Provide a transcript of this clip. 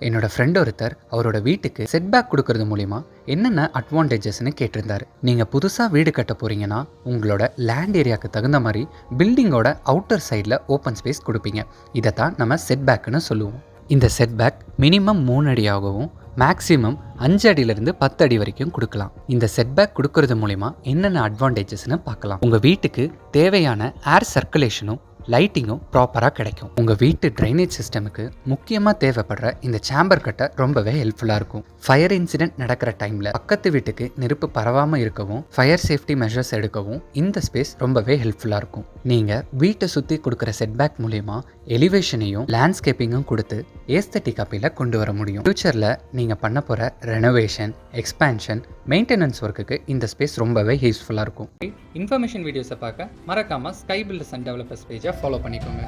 என்னோட ஃப்ரெண்ட் ஒருத்தர் அவரோட வீட்டுக்கு செட்பேக் கொடுக்கறது மூலிமா என்னென்ன அட்வான்டேஜஸ்னு கேட்டிருந்தாரு. நீங்கள் புதுசாக வீடு கட்ட போகிறீங்கன்னா உங்களோட லேண்ட் ஏரியாவுக்கு தகுந்த மாதிரி பில்டிங்கோட அவுட்டர் சைடில் ஓப்பன் ஸ்பேஸ் கொடுப்பீங்க. இதை தான் நம்ம செட்பேக்குன்னு சொல்லுவோம். இந்த செட்பேக் மினிமம் மூணு அடியாகவும் மேக்ஸிமம் அஞ்சு அடியிலிருந்து பத்து அடி வரைக்கும் கொடுக்கலாம். இந்த செட்பேக் கொடுக்கறது மூலிமா என்னென்ன அட்வான்டேஜஸ்னு பார்க்கலாம். உங்கள் வீட்டுக்கு தேவையான ஏர் சர்க்குலேஷனும் லைட்டிங்கும் ப்ராப்பராக கிடைக்கும். உங்கள் வீட்டு ட்ரைனேஜ் சிஸ்டமுக்கு முக்கியமாக தேவைப்படுற இந்த சேம்பர் கட்டை ரொம்பவே ஹெல்ப்ஃபுல்லாக இருக்கும். ஃபயர் இன்சிடென்ட் நடக்கிற டைமில் பக்கத்து வீட்டுக்கு நெருப்பு பரவாமல் இருக்கவும் ஃபயர் சேஃப்டி மெஷர்ஸ் எடுக்கவும் இந்த ஸ்பேஸ் ரொம்பவே ஹெல்ப்ஃபுல்லாக இருக்கும். நீங்கள் வீட்டை சுற்றி கொடுக்குற செட்பேக் மூலயமா எலிவேஷனையும் லேண்ட்ஸ்கேப்பிங்கும் கொடுத்து ஏஸ்தட்டிக் அப்பையில் கொண்டு வர முடியும். ஃப்யூச்சரில் நீங்கள் பண்ண போகிற ரெனோவேஷன் எக்ஸ்பேன்ஷன் மெயின்டெனன்ஸ் ஒர்க்குக்கு இந்த ஸ்பேஸ் ரொம்பவே யூஸ்ஃபுல்லாக இருக்கும். இன்ஃபர்மேஷன் வீடியோஸை பார்க்க மறக்காமல் ஸ்கை பில்டர்ஸ் அண்ட் டெவலப்பர்ஸ் பேஜை ஃபாலோ பண்ணிக்கோங்க.